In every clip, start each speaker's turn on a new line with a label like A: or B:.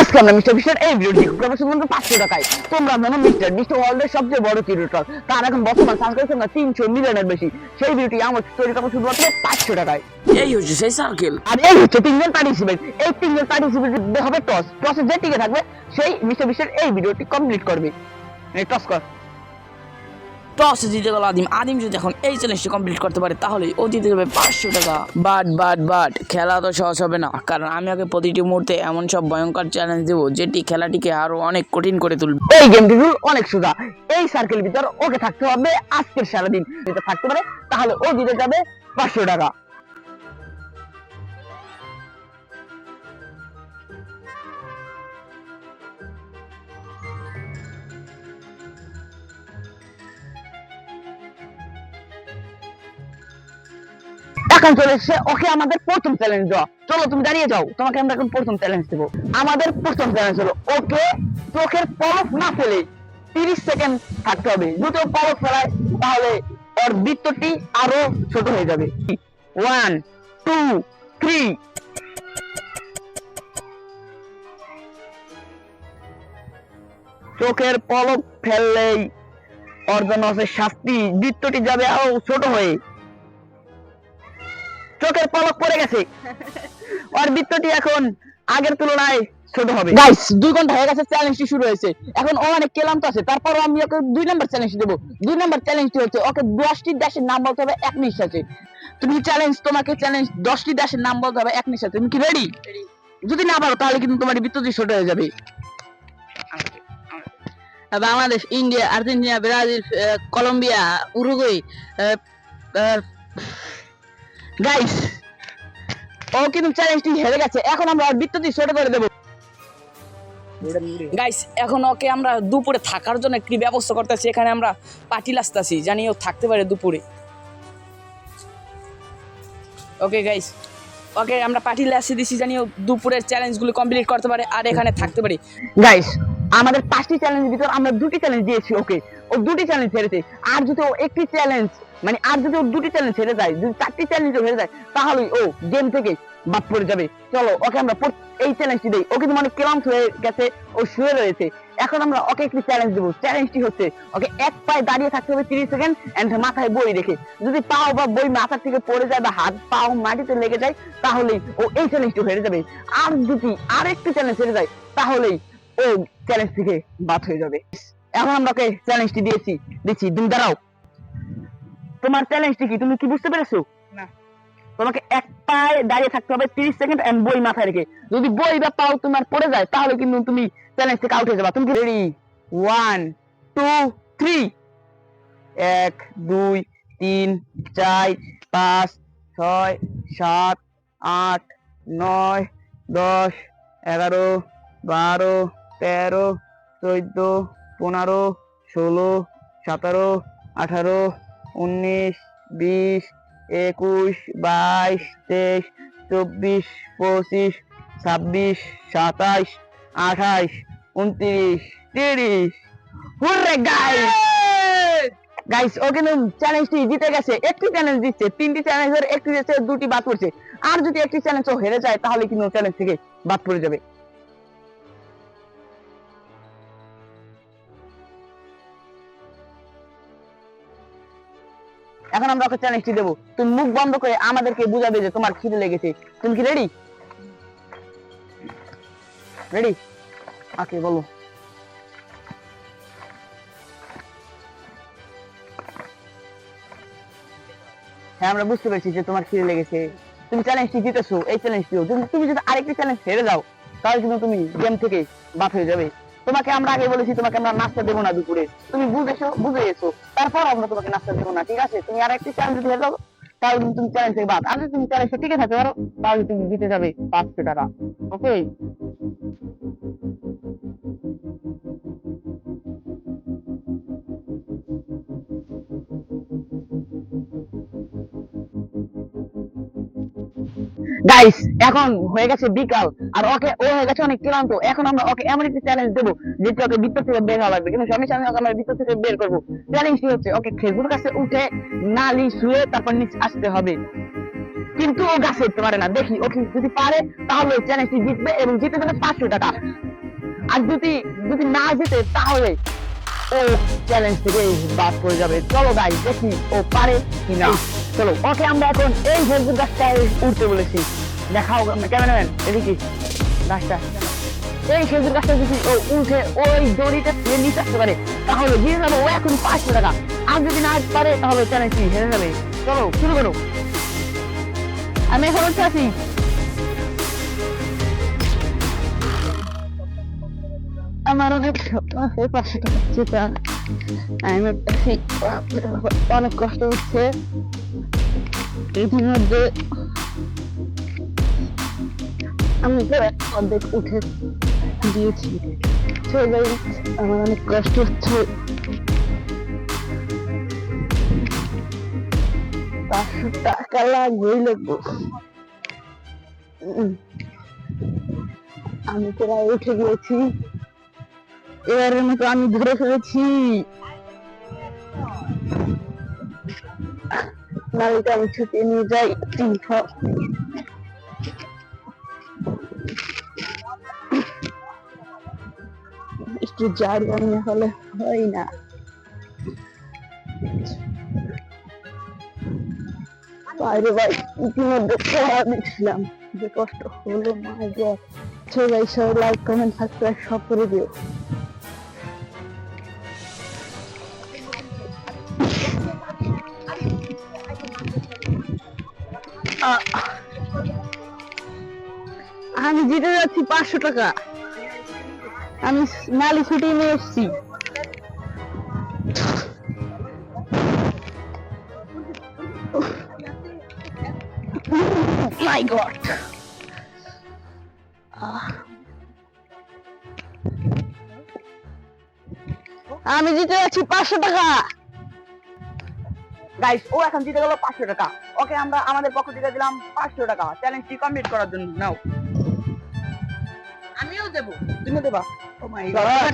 A: আজকে আমরা মিস্টার বিশের এই ভিডিওটি করবো শুধুমাত্র পাঁচশো টাকায় তোমরা জানো মিস্টার বিস্টার ওয়ার্ল্ডের সবচেয়ে বড় কিউরেটর তার এখন বর্তমান সাবস্ক্রাইব না তিনশো মিলিয়নের বেশি সেই ভিডিওটি আমার তৈরি করবো শুধুমাত্র পাঁচশো টাকায়
B: এই হচ্ছে সেই সার্কেল
A: আর এই হচ্ছে তিনজন পার্টিসিপেন্ট এই তিনজন পার্টিসিপেন্ট হবে টস টসে যে টিকে থাকবে সেই মিস্টার বিশ্বের এই ভিডিওটি কমপ্লিট করবে টস কর
B: টস জিতে গেল আদিম আদিম যদি এখন এই চ্যালেঞ্জটি কমপ্লিট করতে পারে তাহলে ও যাবে পাঁচশো টাকা বাট বাট বাট খেলা তো সহজ হবে না কারণ আমি ওকে প্রতিটি মুহূর্তে এমন সব ভয়ঙ্কর চ্যালেঞ্জ দেবো যেটি খেলাটিকে আরো অনেক কঠিন করে তুলবে
A: এই গেমটির রুল অনেক সোজা এই সার্কেল ভিতর ওকে থাকতে হবে আজকের সারাদিন যদি থাকতে পারে তাহলে ও দিতে যাবে পাঁচশো টাকা এখন চলে এসেছে ওকে আমাদের প্রথম চ্যালেঞ্জ দেওয়া চলো তুমি দাঁড়িয়ে যাও তোমাকে আমরা এখন প্রথম চ্যালেঞ্জ দেবো আমাদের প্রথম চ্যালেঞ্জ হলো ওকে চোখের পরফ না ফেলে তিরিশ সেকেন্ড থাকতে হবে দুটো পরফ ফেলায় তাহলে ওর বৃত্তটি আরো ছোট হয়ে যাবে ওয়ান টু থ্রি চোখের পলক ফেললেই অর্জন হচ্ছে শাস্তি বৃত্তটি যাবে আরো ছোট হয়ে চোখের পলক পড়ে গেছে ওর বৃত্তটি এখন আগের তুলনায় ছোট হবে
B: গাইস দুই ঘন্টা হয়ে গেছে চ্যালেঞ্জটি শুরু হয়েছে এখন ও অনেক কেলাম তো আছে তারপর আমি ওকে দুই নাম্বার চ্যালেঞ্জ দেবো দুই নাম্বার চ্যালেঞ্জটি হচ্ছে ওকে দশটি দেশের নাম বলতে হবে এক নিঃশ্বাসে আছে তুমি চ্যালেঞ্জ তোমাকে চ্যালেঞ্জ দশটি দেশের নাম বলতে হবে এক নিঃশ্বাসে তুমি কি রেডি যদি না পারো তাহলে কিন্তু তোমার বৃত্তটি ছোট হয়ে যাবে Bangladesh India Argentina Brazil Colombia Uruguay guys ও কিন্তু চ্যালেঞ্জটি হেরে গেছে এখন আমরা বৃত্তটি ছোট করে দেবো গাইস এখন ওকে আমরা দুপুরে থাকার জন্য একটি ব্যবস্থা করতেছি এখানে আমরা পাটিল আসতেছি জানি ও থাকতে পারে দুপুরে ওকে গাইস ওকে আমরা পাটিলে আসি দিছি জানি ও দুপুরের চ্যালেঞ্জগুলো কমপ্লিট করতে পারে আর এখানে থাকতে পারে
A: গাইস আমাদের পাঁচটি চ্যালেঞ্জের ভিতর আমরা দুটি চ্যালেঞ্জ দিয়েছি ওকে ও দুটি চ্যালেঞ্জ ছেড়েছে আর যদি ও একটি চ্যালেঞ্জ মানে আর যদি ও দুটি চ্যালেঞ্জ ছেড়ে যায় যদি চারটি চ্যালেঞ্জ হেরে যায় তাহলেই ও গেম থেকে বাদ পড়ে যাবে চলো ওকে আমরা এই চ্যালেঞ্জটি দিই ও কিন্তু মানে ক্লান্ত হয়ে গেছে ও শুয়ে রয়েছে এখন আমরা ওকে একটি চ্যালেঞ্জ দেবো চ্যালেঞ্জটি হচ্ছে ওকে এক পায়ে দাঁড়িয়ে থাকতে হবে তিরিশ সেকেন্ড অ্যান্ড মাথায় বই রেখে যদি পাও বা বই মাথার থেকে পড়ে যায় বা হাত পাও মাটিতে লেগে যায় তাহলেই ও এই চ্যালেঞ্জটি হেরে যাবে আর যদি আর একটি চ্যালেঞ্জ হেরে যায় তাহলেই ও চ্যালেঞ্জ থেকে বাদ হয়ে যাবে এখন আমরা ওকে চ্যালেঞ্জটি দিয়েছি দিচ্ছি তুমি দাঁড়াও তোমার চ্যালেঞ্জটি কি তুমি কি বুঝতে পেরেছো তোমাকে এক পায়ে দাঁড়িয়ে থাকতে হবে তিরিশ সেকেন্ড এন্ড বই মাথায় রেখে যদি বই বা পাও তোমার পড়ে যায় তাহলে কিন্তু তুমি চ্যালেঞ্জ থেকে আউট হয়ে যাবা তুমি রেডি ওয়ান টু থ্রি এক দুই তিন চার পাঁচ ছয় সাত আট নয় দশ এগারো বারো তেরো চোদ্দ পনেরো ষোলো সতেরো আঠারো উনিশ বিশ একুশ বাইশ তেইশ চব্বিশ পঁচিশ ছাব্বিশ সাতাইশ আঠাইশ উনত্রিশ তিরিশ হুররে গাইস গাইস ও কিন্তু চ্যালেঞ্জটি জিতে গেছে একটি চ্যালেঞ্জ দিচ্ছে তিনটি চ্যালেঞ্জের একটি দিচ্ছে দুটি বাদ পড়ছে আর যদি একটি চ্যালেঞ্জ ও হেরে যায় তাহলে কিন্তু চ্যালেঞ্জ থেকে বাদ পড়ে যাবে এখন আমরা ওকে চ্যালেঞ্জটি দেবো তুমি মুখ বন্ধ করে আমাদেরকে বুঝাবে যে তোমার খিদে লেগেছে তুমি কি রেডি রেডি আকে বলো হ্যাঁ আমরা বুঝতে পেরেছি যে তোমার খিদে লেগেছে তুমি চ্যালেঞ্জটি জিতেছো এই চ্যালেঞ্জটিও তুমি যদি আরেকটি চ্যালেঞ্জ হেরে যাও তাহলে কিন্তু তুমি গেম থেকে বাফ হয়ে যাবে তোমাকে আমরা আগে বলেছি তোমাকে আমরা নাস্তা দেবো না দুপুরে তুমি বুঝেছো বুঝে গেছো তারপর আমরা তোমাকে নাস্তা দেবো না ঠিক আছে তুমি আর একটি চ্যালেঞ্জ দিয়ে দাও তাহলে তুমি চ্যালেঞ্জ থেকে বাদ আর তুমি চ্যালেঞ্জ টিকে থাকতে পারো তাহলে তুমি জিতে যাবে পাঁচশো টাকা ওকে গাইস এখন হয়ে গেছে বিকাল আর ওকে ও হয়ে গেছে অনেক ক্লান্ত এখন আমরা ওকে এমন একটি চ্যালেঞ্জ দেবো যেটি ওকে বিপদ থেকে বের হওয়া লাগবে কিন্তু সামনে সামনে ওকে আমরা বিপদ থেকে বের করবো চ্যালেঞ্জটি হচ্ছে ওকে খেজুর কাছে উঠে নালি শুয়ে তারপর নিচে আসতে হবে কিন্তু ও গাছে উঠতে পারে না দেখি ওকে যদি পারে তাহলে চ্যালেঞ্জটি জিতবে এবং জিতে যাবে পাঁচশো টাকা আর যদি যদি না জিতে তাহলে ও চ্যালেঞ্জ থেকে বাদ পড়ে যাবে চলো গাইস দেখি ও পারে কি না চলো ওকে আমরা এখন এই ফেসবুক গাছটায় উঠতে বলেছি দেখাও ক্যামেরাম্যান এদিকে গাছটা এই খেজুর গাছটা যদি ও উঠে ওই দড়িটা ফেলে নিতে আসতে পারে তাহলে দিয়ে যাবে ও এখন পাঁচশো টাকা আর যদি না পারে তাহলে চ্যালেঞ্জটি হেরে যাবে চলো শুরু করো আমি এখন উঠে আসি আমার অনেক পাঁচশো টাকা আমি অনেক কষ্ট হচ্ছে ইতিমধ্যে আমি তো অর্ধেক উঠে দিয়েছি আমার অনেক কষ্ট হচ্ছে পাঁচশো টাকা লাগবেই লাগবো আমি প্রায় উঠে গিয়েছি এবারের মতো আমি ধরে ফেলেছি নারীটা আমি ছুটি নিয়ে যাই তীর্থ একটু জার্মানি হলে হয় না বাইরে ভাই ইতিমধ্যে খাওয়া দিচ্ছিলাম যে কষ্ট হলো মা যে ছবি সব লাইক কমেন্ট সাবস্ক্রাইব সব করে দিও আমি জিতে যাচ্ছি পাঁচশো টাকা আমি মালি ছুটি নিয়ে এসছি আমি জিতে যাচ্ছি পাঁচশো টাকা গাইস ও এখন জিতে গেল পাঁচশো টাকা ওকে আমরা আমাদের পক্ষ থেকে দিলাম পাঁচশো টাকা চ্যালেঞ্জটি কমপ্লিট করার জন্য নাও আমিও দেবো তুমি দেবা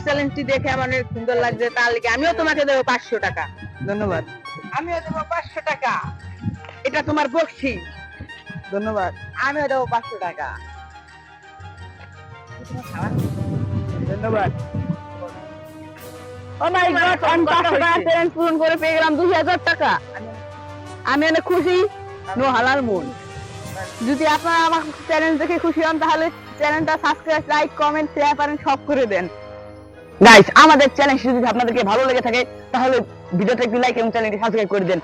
A: চ্যালেঞ্জটি oh দেখে আমার অনেক সুন্দর লাগছে তার আমিও তোমাকে দেবো পাঁচশো টাকা ধন্যবাদ আমিও পাঁচশো টাকা এটা তোমার বক্সি ধন্যবাদ আমিও দেবো পাঁচশো টাকা ধন্যবাদ ও মাই গড আমি টাকা পূরণ করে পেয়ে গেলাম টাকা আমি অনেক খুশি নো হালার মন যদি আপনারা আমার চ্যানেল দেখে খুশি হন তাহলে চ্যানেলটা সাবস্ক্রাইব লাইক কমেন্ট শেয়ার করেন সব করে দেন গাইস আমাদের চ্যানেল যদি আপনাদেরকে ভালো লেগে থাকে তাহলে ভিডিওটা একটু লাইক এবং চ্যানেলটি সাবস্ক্রাইব করে দেন